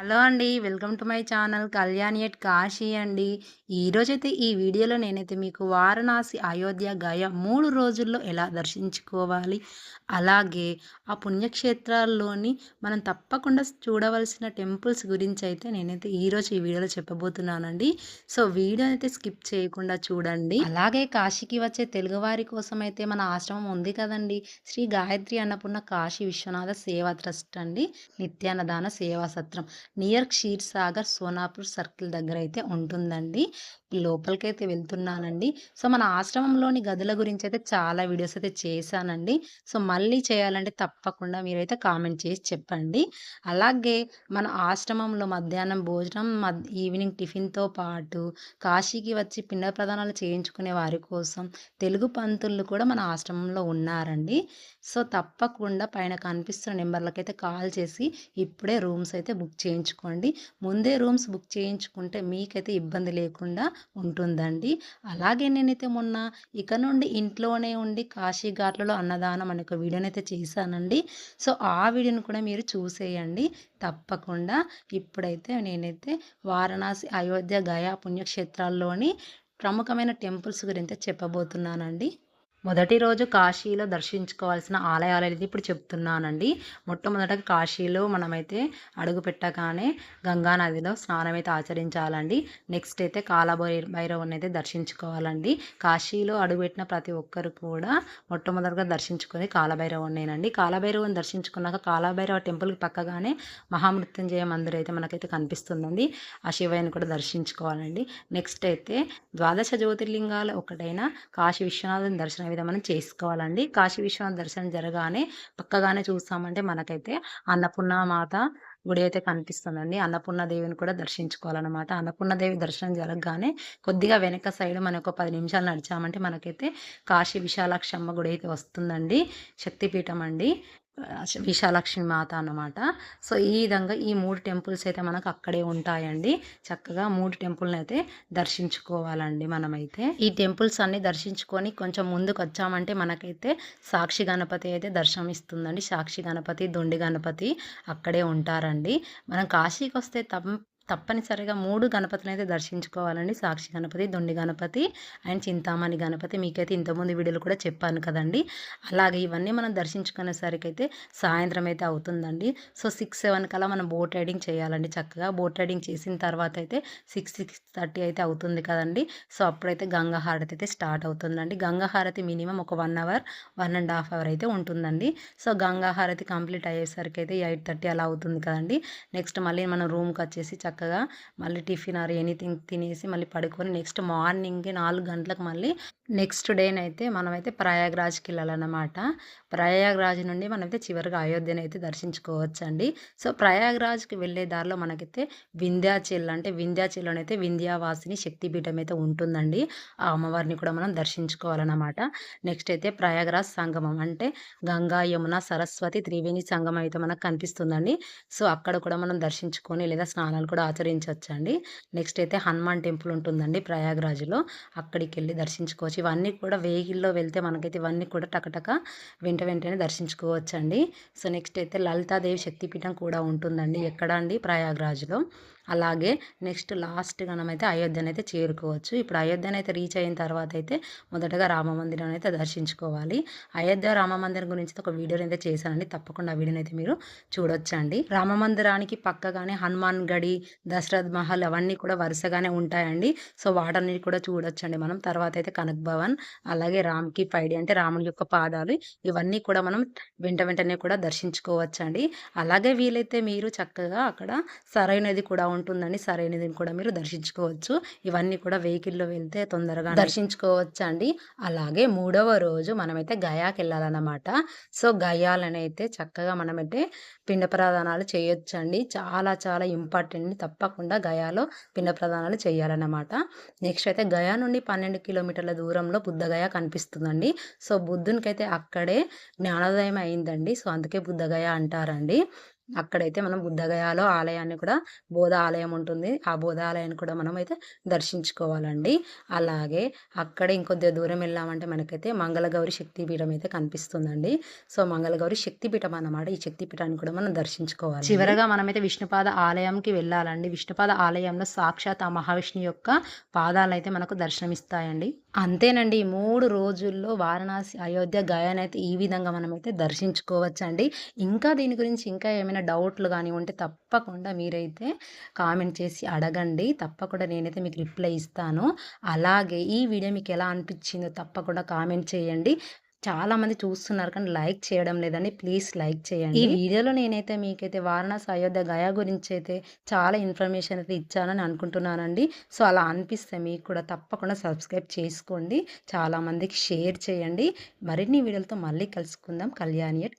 Hello అండి welcome to my channel Kalyani at Kashi అండి. ఈరోజైతే ఈ వీడియోలో నేనైతే మీకు వారణాసి అయోధ్య గయ మూడు రోజుల్లో ఎలా దర్శించుకోవాలి అలాగే ఆ పుణ్యక్షేత్రాల్లోని మనం తప్పకుండా చూడవలసిన టెంపుల్స్ గురించి అయితే నేనైతే ఈరోజు ఈ వీడియోలో చెప్పబోతున్నానండి. సో వీడియో అయితే స్కిప్ చేయకుండా చూడండి. అలాగే కాశీకి వచ్చే తెలుగువారి కోసం అయితే మన ఆశ్రమం ఉంది కదండి. శ్రీ గాయత్రి అన్నపూర్ణ కాశీ విశ్వనాథ సేవా ట్రస్ట్ అండి నిత్యాన్నదాన సేవా సత్రం నియర్ క్షీర్ సాగర్ సోనాపూర్ సర్కిల్ దగ్గర అయితే ఉంటుందండి. లోపలికి అయితే వెళ్తున్నానండి. సో మన ఆశ్రమంలోని గదుల గురించి అయితే చాలా వీడియోస్ అయితే చేశానండి. సో మళ్ళీ చేయాలంటే తప్పకుండా మీరైతే కామెంట్ చేసి చెప్పండి. అలాగే మన ఆశ్రమంలో మధ్యాహ్నం భోజనం ఈవినింగ్ టిఫిన్తో పాటు కాశీకి వచ్చి పిండ ప్రదానాలు చేయించుకునే వారి కోసం తెలుగు పంతులు కూడా మన ఆశ్రమంలో ఉన్నారండి. సో తప్పకుండా పైన కనిపిస్తున్న నెంబర్లకైతే కాల్ చేసి ఇప్పుడే రూమ్స్ అయితే బుక్ చేయించుకోండి ముందే రూమ్స్ బుక్ చేయించుకుంటే మీకైతే ఇబ్బంది లేకుండా ఉంటుందండి. అలాగే నేనైతే మొన్న ఇక నుండి ఇంట్లోనే ఉండి కాశీఘాట్లలో అన్నదానం అనే ఒక వీడియోనైతే చేశానండి. సో ఆ వీడియోని కూడా మీరు చూసేయండి. తప్పకుండా ఇప్పుడైతే నేనైతే వారణాసి అయోధ్య గయా పుణ్యక్షేత్రాల్లోని ప్రముఖమైన టెంపుల్స్ గురించి చెప్పబోతున్నానండి. మొదటి రోజు కాశీలో దర్శించుకోవాల్సిన ఆలయాలు అనేది ఇప్పుడు చెప్తున్నానండి. మొట్టమొదట కాశీలో మనమైతే అడుగు పెట్టగానే గంగా నదిలో స్నానం అయితే ఆచరించాలండి. నెక్స్ట్ అయితే కాలభై భైరవుని అయితే దర్శించుకోవాలండి. కాశీలో అడుగుపెట్టిన ప్రతి ఒక్కరు కూడా మొట్టమొదటిగా దర్శించుకుని కాలభైరవునేనండి కాలభైరవుని దర్శించుకున్నాక కాలభైరవ టెంపుల్కి పక్కగానే మహామృత్యుంజయ మందిర్ అయితే మనకైతే కనిపిస్తుందండి. ఆ శివయ్యని కూడా దర్శించుకోవాలండి. నెక్స్ట్ అయితే ద్వాదశ జ్యోతిర్లింగాలు ఒకటైన కాశీ విశ్వనాథుని దర్శనం అయితే మనం చేసుకోవాలండి. కాశీ విశ్వనాథ దర్శనం జరగానే పక్కగానే చూస్తామంటే మనకైతే అన్నపూర్ణ మాత గుడి అయితే కనిపిస్తుందండి. అన్నపూర్ణ దేవిని కూడా దర్శించుకోవాలన్నమాట. అన్నపూర్ణ దేవి దర్శనం జరగగానే కొద్దిగా వెనక సైడ్ మనకు ఒక పది నిమిషాలు నడిచామంటే మనకైతే కాశీ విశాలాక్షమ్మ గుడి అయితే వస్తుందండి. శక్తిపీఠం అండి. విశాలక్ష్మి మాత అన్నమాట. సో ఈ విధంగా ఈ మూడు టెంపుల్స్ అయితే మనకు అక్కడే ఉంటాయండి. చక్కగా మూడు టెంపుల్ని అయితే దర్శించుకోవాలండి మనమైతే. ఈ టెంపుల్స్ అన్ని దర్శించుకొని కొంచెం ముందుకు వచ్చామంటే మనకైతే సాక్షి గణపతి అయితే దర్శనం ఇస్తుందండి. సాక్షి గణపతి దొండి గణపతి అక్కడే ఉంటారండి. మనం కాశీకి వస్తే తప్ప తప్పనిసరిగా మూడు గణపతిని అయితే దర్శించుకోవాలండి. సాక్షి గణపతి దొండి గణపతి అండ్ చింతామణి గణపతి. మీకైతే ఇంతకుముందు వీడియోలు కూడా చెప్పాను కదండి. అలాగే ఇవన్నీ మనం దర్శించుకునేసరికి అయితే సాయంత్రం అయితే అవుతుందండి. సో సిక్స్ సెవెన్ కల్లా మనం బోట్ రైడింగ్ చేయాలండి చక్కగా. బోట్ రైడింగ్ చేసిన తర్వాత అయితే సిక్స్ సిక్స్ థర్టీ అయితే అవుతుంది కదండి. సో అప్పుడైతే గంగా హారతి అయితే స్టార్ట్ అవుతుందండి. గంగా హారతి మినిమం ఒక one hour one and half hour అయితే ఉంటుందండి. సో గంగా హారతి కంప్లీట్ అయ్యేసరికి అయితే ఎయిట్ థర్టీ అలా అవుతుంది కదండి. నెక్స్ట్ మళ్ళీ మనం రూమ్కి వచ్చేసి చక్కగా చక్కగా మళ్ళీ టిఫిన్ ఆర్ ఎనీథింగ్ తినేసి మళ్ళీ పడుకొని నెక్స్ట్ మార్నింగ్ నాలుగు గంటలకు మళ్ళీ నెక్స్ట్ డేనైతే మనమైతే ప్రయాగ్రాజ్కి వెళ్ళాలన్నమాట. ప్రయాగ్రాజ్ నుండి మనమైతే చివరిగా అయోధ్యని అయితే దర్శించుకోవచ్చండి. సో ప్రయాగ్రాజ్కి వెళ్ళే దారిలో మనకైతే వింధ్యాచల్ అంటే వింధ్యాచల్లోనైతే వింధ్యావాసిని శక్తిపీఠం అయితే ఉంటుందండి. ఆ అమ్మవారిని కూడా మనం దర్శించుకోవాలన్నమాట. నెక్స్ట్ అయితే ప్రయాగ్రాజ్ సంగమం అంటే గంగా యమున సరస్వతి త్రివేణి సంగమం అయితే మనకు కనిపిస్తుందండి. సో అక్కడ కూడా మనం దర్శించుకొని లేదా స్నానాలు కూడా ఆచరించవచ్చండి నెక్స్ట్ అయితే హనుమాన్ టెంపుల్ ఉంటుందండి ప్రయాగ్రాజ్లో. అక్కడికి వెళ్ళి దర్శించుకోవచ్చు. ఇవన్నీ కూడా వెహికల్లో వెళ్తే మనకైతే ఇవన్నీ కూడా టకటక వెంట వెంటనే దర్శించుకోవచ్చండి. సో నెక్స్ట్ అయితే లలితాదేవి శక్తిపీఠం కూడా ఉంటుందండి ఎక్కడ అండి ప్రయాగ్రాజ్లో. అలాగే నెక్స్ట్ లాస్ట్ మనమైతే అయోధ్యను అయితే చేరుకోవచ్చు. ఇప్పుడు అయోధ్యనైతే రీచ్ అయిన తర్వాత అయితే మొదటగా రామ మందిరం అయితే దర్శించుకోవాలి. అయోధ్య రామ మందిరం గురించి ఒక వీడియోని అయితే చేశానండి. తప్పకుండా ఆ వీడియోని అయితే మీరు చూడొచ్చండి. రామ మందిరానికి పక్కగానే హనుమాన్ గడి దశరథ్ మహల్ అవన్నీ కూడా వరుసగానే ఉంటాయండి. సో వాటన్ని కూడా చూడొచ్చండి మనం. తర్వాత అయితే కనక్ భవన్ అలాగే రామ్కి పైడి అంటే రాముడి యొక్క పాదాలు ఇవన్నీ కూడా మనం వెంట వెంటనే కూడా దర్శించుకోవచ్చండి. అలాగే వీలైతే మీరు చక్కగా అక్కడ సరైనది కూడా ఉంటుందండి. సరైనది కూడా మీరు దర్శించుకోవచ్చు. ఇవన్నీ కూడా వెహికల్లో వెళ్తే తొందరగా దర్శించుకోవచ్చు అండి అలాగే మూడవ రోజు మనమైతే గయాకి వెళ్ళాలన్నమాట. సో గయాలనైతే చక్కగా మనమైతే పిండ ప్రదానాలు చేయొచ్చండి. చాలా చాలా ఇంపార్టెంట్ తప్పకుండా గయాలో పిండ ప్రదానాలు చేయాలన్నమాట. నెక్స్ట్ అయితే గయా నుండి పన్నెండు కిలోమీటర్ల దూరంలో బుద్ధగయ కనిపిస్తుందండి. సో బుద్ధునికైతే అక్కడే జ్ఞానోదయం అయిందండి. సో అందుకే బుద్ధగయ అంటారండి. అక్కడైతే మనం బుద్ధగయాలో ఆలయాన్ని కూడా బోధ ఆలయం ఉంటుంది. ఆ బోధ ఆలయాన్ని కూడా మనం అయితే దర్శించుకోవాలండి. అలాగే అక్కడే ఇంకొద్దిగా దూరం వెళ్ళామంటే మనకైతే మంగళగౌరి శక్తిపీఠం అయితే కనిపిస్తుందండి. సో మంగళగౌరి శక్తిపీఠం అన్నమాట. ఈ శక్తిపీఠాన్ని కూడా మనం దర్శించుకోవాలి చివరగా మనమైతే విష్ణుపాద ఆలయంకి వెళ్ళాలండి. విష్ణుపాద ఆలయంలో సాక్షాత్ ఆ మహావిష్ణు యొక్క పాదాలు అయితే మనకు దర్శనమిస్తాయండి. అంతేనండి. మూడు రోజుల్లో వారణాసి అయోధ్య గయాని అయితే ఈ విధంగా మనమైతే దర్శించుకోవచ్చండి. ఇంకా దీని గురించి ఇంకా ఏమైనా డౌట్లు కానీ ఉంటే తప్పకుండా మీరైతే కామెంట్ చేసి అడగండి. తప్పకుండా నేనైతే మీకు రిప్లై ఇస్తాను. అలాగే ఈ వీడియో మీకు ఎలా అనిపించిందో తప్పకుండా కామెంట్ చేయండి. చాలా మంది చూస్తున్నారు కానీ లైక్ చేయడం లేదండి. ప్లీజ్ లైక్ చేయండి. ఈ వీడియోలో నేనైతే మీకైతే వారణాసి అయోధ్య గయా గురించి అయితే చాలా ఇన్ఫర్మేషన్ అయితే ఇచ్చానని అనుకుంటున్నానండి. సో అలా అనిపిస్తే మీకు కూడా తప్పకుండా సబ్స్క్రైబ్ చేసుకోండి. చాలా మందికి షేర్ చేయండి. మరిన్ని వీడియోలతో మళ్ళీ కలుసుకుందాం. కళ్యాణి ఎట్